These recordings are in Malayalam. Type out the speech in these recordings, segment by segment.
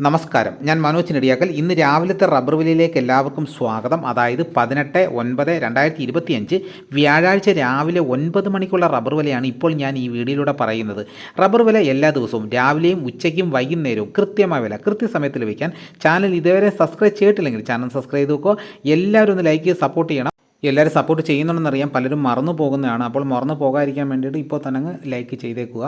നമസ്കാരം. ഞാൻ മനോജ് നെടിയാക്കൽ. ഇന്ന് രാവിലത്തെ റബ്ബർ വിലയിലേക്ക് എല്ലാവർക്കും സ്വാഗതം. അതായത് പതിനെട്ട് ഒൻപത് രണ്ടായിരത്തി ഇരുപത്തിയഞ്ച് വ്യാഴാഴ്ച രാവിലെ ഒൻപത് മണിക്കുള്ള റബ്ബർ വിലയാണ് ഇപ്പോൾ ഞാൻ ഈ വീഡിയോയിലൂടെ പറയുന്നത്. റബ്ബർ വില എല്ലാ ദിവസവും രാവിലെയും ഉച്ചയ്ക്കും വൈകുന്നേരവും കൃത്യമായ വില കൃത്യസമയത്ത് ലഭിക്കാൻ ചാനൽ ഇതുവരെ സബ്സ്ക്രൈബ് ചെയ്തിട്ടില്ലെങ്കിൽ ചാനൽ സബ്സ്ക്രൈബ് ചെയ്ത് നോക്കുക എല്ലാവരും ഒന്ന് ലൈക്ക് ചെയ്ത് സപ്പോർട്ട് ചെയ്യണം. എല്ലാവരും സപ്പോർട്ട് ചെയ്യുന്നുണ്ടെന്നറിയാം പലരും മറന്നു പോകുന്നതാണ്. അപ്പോൾ മറന്നു പോകാതിരിക്കാൻ വേണ്ടിയിട്ട് ഇപ്പോൾ തന്നെ അങ്ങ് ലൈക്ക് ചെയ്തേക്കുക.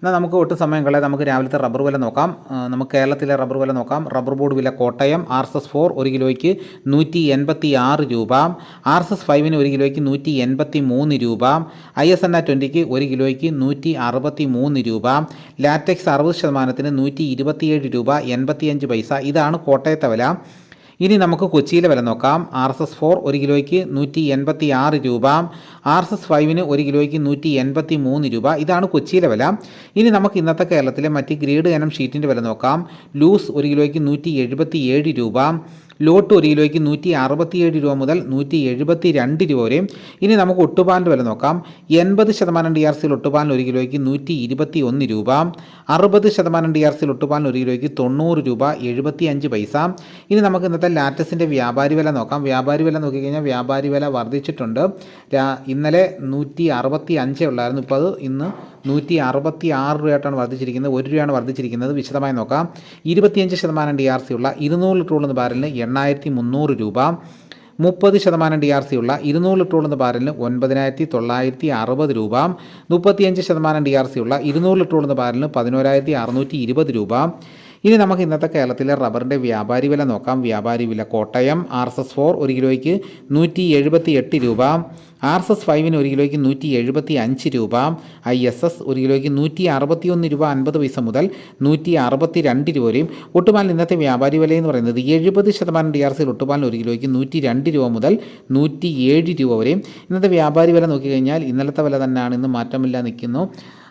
എന്നാൽ നമുക്ക് ഒട്ടും സമയം കളയാം നമുക്ക് രാവിലത്തെ റബ്ബർ വില നോക്കാം. നമുക്ക് കേരളത്തിലെ റബ്ബർ വില നോക്കാം. റബ്ബർ ബോർഡ് വില Kottayam R S S four ഒരു കിലോയ്ക്ക് നൂറ്റി എൺപത്തി ആറ് രൂപ ആർ എസ് എസ് ഫൈവിന് ഒരു കിലോയ്ക്ക് നൂറ്റി എൺപത്തി മൂന്ന് രൂപ ഐ എസ് എൻ ആ ട്വന്റിക്ക് ഒരു കിലോയ്ക്ക് നൂറ്റി അറുപത്തി മൂന്ന് രൂപ. ലാറ്റക്സ് അറുപത് ശതമാനത്തിന് നൂറ്റി ഇരുപത്തിയേഴ് രൂപ എൺപത്തിയഞ്ച് പൈസ. ഇതാണ് കോട്ടയത്തെ വില. ഇനി നമുക്ക് കൊച്ചിയിലെ വില നോക്കാം. ആർ എസ് എസ് ഫോർ ഒരു കിലോയ്ക്ക് നൂറ്റി എൺപത്തി ആറ് രൂപ. ആർ എസ് എസ് ഫൈവിന് ഒരു കിലോയ്ക്ക് നൂറ്റി എൺപത്തി മൂന്ന് രൂപ. ഇതാണ് കൊച്ചിയിലെ വില. ഇനി നമുക്ക് ഇന്നത്തെ കേരളത്തിലെ മറ്റ് ഗ്രേഡ് ഇനം ഷീറ്റിന്റെ വില നോക്കാം. ലൂസ് ഒരു കിലോയ്ക്ക് നൂറ്റി എഴുപത്തി ഏഴ് രൂപ. ലോട്ട് ഒരു കിലോയ്ക്ക് നൂറ്റി അറുപത്തിയേഴ് രൂപ മുതൽ നൂറ്റി എഴുപത്തി രണ്ട് രൂപ വരെയും. ഇനി നമുക്ക് ഒട്ടുപാലിന്റെ വില നോക്കാം. എൺപത് ശതമാനം ഡി ആർ സിയിൽ ഒട്ടുപാലിന് ഒരു കിലോയ്ക്ക് നൂറ്റി ഇരുപത്തി ഒന്ന് രൂപ. അറുപത് ശതമാനം ഡി ആർ സിയിൽ ഒട്ടുപാലിന് ഒരു കിലോയ്ക്ക് തൊണ്ണൂറ് രൂപ എഴുപത്തി അഞ്ച് പൈസ. ഇനി നമുക്ക് ഇന്നത്തെ ലാറ്റസിന്റെ വ്യാപാരി വില നോക്കാം. വ്യാപാരി വില നോക്കിക്കഴിഞ്ഞാൽ വ്യാപാരി വില വർദ്ധിച്ചിട്ടുണ്ട്. ഇന്നലെ നൂറ്റി അറുപത്തി അഞ്ചേ ഉള്ളായിരുന്നു. ഇപ്പോൾ അത് ഇന്ന് നൂറ്റി അറുപത്തി ആറ് രൂപയായിട്ടാണ് വർദ്ധിച്ചിരിക്കുന്നത്. ഒരു രൂപയാണ് വർദ്ധിച്ചിരിക്കുന്നത്. വിശദമായി നോക്കാം. ഇരുപത്തിയഞ്ച് ശതമാനം ഡി ആർ സി ഉള്ള ഇരുന്നൂറ് ലിറ്റർ ഉള്ള ബാരലിന് എണ്ണായിരത്തി മുന്നൂറ് രൂപ. മുപ്പത് ശതമാനം ഡി ആർ സി ഉള്ള ഇരുന്നൂറ് ലിറ്റർ ഉള്ള ബാരലിന് ഒൻപതിനായിരത്തി തൊള്ളായിരത്തി അറുപത് രൂപ. മുപ്പത്തിയഞ്ച് ശതമാനം ഡി ആർ സി ഉള്ള ഇരുന്നൂറ് ലിറ്റർ ഉള്ള ബാരലിന് പതിനോരായിരത്തി അറുന്നൂറ്റി ഇരുപത് രൂപ. ഇനി നമുക്ക് ഇന്നത്തെ കേരളത്തിലെ റബ്ബറിന്റെ വ്യാപാരി വില നോക്കാം. വ്യാപാരി വില Kottayam R S S four ഒരു കിലോയ്ക്ക് നൂറ്റി എഴുപത്തി എട്ട് രൂപ. ആർ എസ് എസ് ഫൈവിന് ഒരു കിലോയ്ക്ക് നൂറ്റി എഴുപത്തി അഞ്ച് രൂപ. ഐ എസ് എസ് ഒരു കിലോയ്ക്ക് നൂറ്റി അറുപത്തി ഒന്ന് രൂപ അൻപത് പൈസ മുതൽ നൂറ്റി അറുപത്തി രണ്ട് രൂപ വരെയും. ഒട്ടുപാലിന് ഇന്നത്തെ വ്യാപാരി വില എന്ന് പറയുന്നത് എഴുപത് ശതമാനം ഡി ആർ സിയിൽ ഒട്ടുപാലിന് ഒരു കിലോയ്ക്ക് നൂറ്റി രണ്ട് രൂപ മുതൽ നൂറ്റി ഏഴ് രൂപ വരെയും. ഇന്നത്തെ വ്യാപാരി വില നോക്കിക്കഴിഞ്ഞാൽ ഇന്നലത്തെ വില തന്നെയാണ്. ഇന്ന് മാറ്റമില്ല നിൽക്കുന്നു.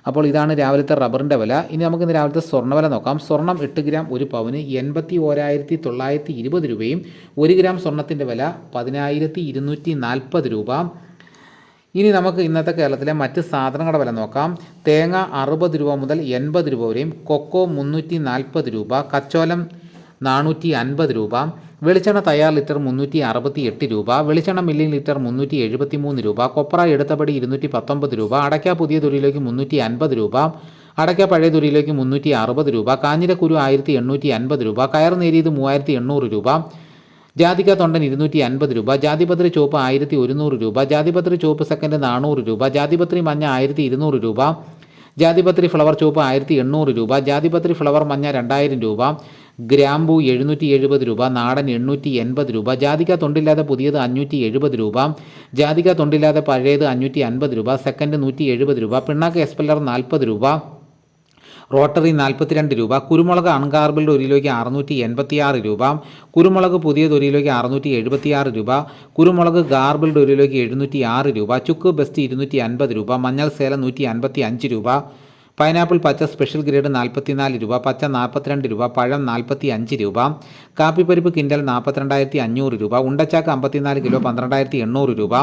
അപ്പോൾ ഇതാണ് രാവിലത്തെ റബ്ബറിന്റെ വില. ഇനി നമുക്ക് ഇന്ന് രാവിലത്തെ സ്വർണ വില നോക്കാം. സ്വർണം എട്ട് ഗ്രാം ഒരു പവന് എൺപത്തി ഓരായിരത്തി തൊള്ളായിരത്തി ഇരുപത് രൂപയും ഒരു ഗ്രാം സ്വർണത്തിന്റെ വില പതിനായിരത്തി ഇരുന്നൂറ്റി നാൽപ്പത് രൂപ. ഇനി നമുക്ക് ഇന്നത്തെ കേരളത്തിലെ മറ്റ് സാധനങ്ങളുടെ വില നോക്കാം. തേങ്ങ അറുപത് രൂപ മുതൽ എൺപത് രൂപ വരെയും കൊക്കോ മുന്നൂറ്റി നാൽപ്പത് രൂപ കച്ചോലം നാനൂറ്റി അൻപത് രൂപ വെളിച്ചെണ്ണ തയ്യാർ ലിറ്റർ മുന്നൂറ്റി അറുപത്തി എട്ട് രൂപ വെളിച്ചെണ്ണ മില്ലി ലിറ്റർ മുന്നൂറ്റി എഴുപത്തി മൂന്ന് രൂപ കൊപ്ര എടുത്തപടി ഇരുന്നൂറ്റി പത്തൊമ്പത് രൂപ അടയ്ക്ക പുതിയ തൊഴിലേക്ക് മുന്നൂറ്റി അൻപത് രൂപ അടയ്ക്ക പഴയ തൊഴിലേക്ക് മുന്നൂറ്റി അറുപത് രൂപ കാഞ്ഞിരക്കുരു ആയിരത്തി എണ്ണൂറ്റി അൻപത് രൂപ കയർ നേരിയത് മൂവായിരത്തി എണ്ണൂറ് രൂപ ജാതിക തൊണ്ടൻ ഇരുന്നൂറ്റി അൻപത് രൂപ ജാതിപത്രി ചോപ്പ് ആയിരത്തി ഒരുന്നൂറ് രൂപ ജാതിപത്രി ചോപ്പ് സെക്കൻഡ് നാനൂറ് രൂപ ജാതിപത്രി മഞ്ഞ ആയിരത്തി ഇരുന്നൂറ് രൂപ ജാതിപത്രി ഫ്ലവർ ചോപ്പ് ആയിരത്തി എണ്ണൂറ് രൂപ ജാതിപത്രി ഫ്ലവർ മഞ്ഞ രണ്ടായിരം രൂപ ഗ്രാമ്പു എഴുന്നൂറ്റി എഴുപത് രൂപ നാടൻ എണ്ണൂറ്റി എൺപത് രൂപ ജാതിക തൊണ്ടില്ലാതെ പുതിയത് അഞ്ഞൂറ്റി എഴുപത് രൂപ ജാതിക തൊണ്ടില്ലാതെ പഴയത് അഞ്ഞൂറ്റി അൻപത് രൂപ സെക്കൻഡ് നൂറ്റി എഴുപത് രൂപ പിണ്ണാക്ക് എസ്പെല്ലർ നാൽപ്പത് രൂപ റോട്ടറി നാൽപ്പത്തിരണ്ട് രൂപ കുരുമുളക് അൺകാർബിൾഡ് ഒരു കിലോയ്ക്ക് അറുന്നൂറ്റി എൺപത്തിയാറ് രൂപ കുരുമുളക് പുതിയത് ഒരു കിലോയ്ക്ക് അറുന്നൂറ്റി എഴുപത്തിയാറ് രൂപ കുരുമുളക് ഗാർബിൾഡ് ഒരു കിലോയ്ക്ക് എഴുന്നൂറ്റി ആറ് രൂപ ചുക്ക് ബെസ്റ്റ് ഇരുന്നൂറ്റി അൻപത് രൂപ മഞ്ഞൾ സേല നൂറ്റി അൻപത്തി അഞ്ച് രൂപ പൈനാപ്പിൾ പച്ച സ്പെഷ്യൽ ഗ്രേഡ് നാൽപ്പത്തിനാല് രൂപ പച്ച നാൽപ്പത്തിരണ്ട് രൂപ പഴം നാൽപ്പത്തി അഞ്ച് രൂപ കാപ്പിപ്പരിപ്പ് കിൻഡൽ നാൽപ്പത്തിരണ്ടായിരത്തി അഞ്ഞൂറ് രൂപ ഉണ്ടച്ചാക്ക് അമ്പത്തിനാല് കിലോ പന്ത്രണ്ടായിരത്തി എണ്ണൂറ് രൂപ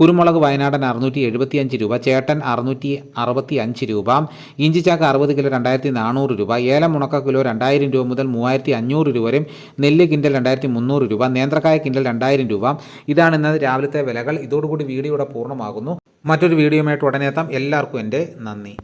കുരുമുളക് വയനാടൻ അറുന്നൂറ്റി എഴുപത്തി അഞ്ച് രൂപ ചേട്ടൻ അറുന്നൂറ്റി അറുപത്തി അഞ്ച് രൂപ ഇഞ്ചിച്ചാക്ക് അറുപത് കിലോ രണ്ടായിരത്തി നാനൂറ് രൂപ ഏലം ഉണക്ക കിലോ രണ്ടായിരം രൂപ മുതൽ മൂവായിരത്തി അഞ്ഞൂറ് രൂപ വരെ നെല്ല് കിൻഡൽ രണ്ടായിരത്തി മുന്നൂറ് രൂപ നേന്ത്രക്കായ കിൻഡൽ രണ്ടായിരം രൂപ. ഇതാണ് ഇന്ന് രാവിലത്തെ വിലകൾ. ഇതോടുകൂടി വീഡിയോ ഇവിടെ പൂർണമാകുന്നു. മറ്റൊരു വീഡിയോയുമായിട്ട് ഉടനെ എത്താം. എല്ലാവർക്കും എന്റെ നന്ദി.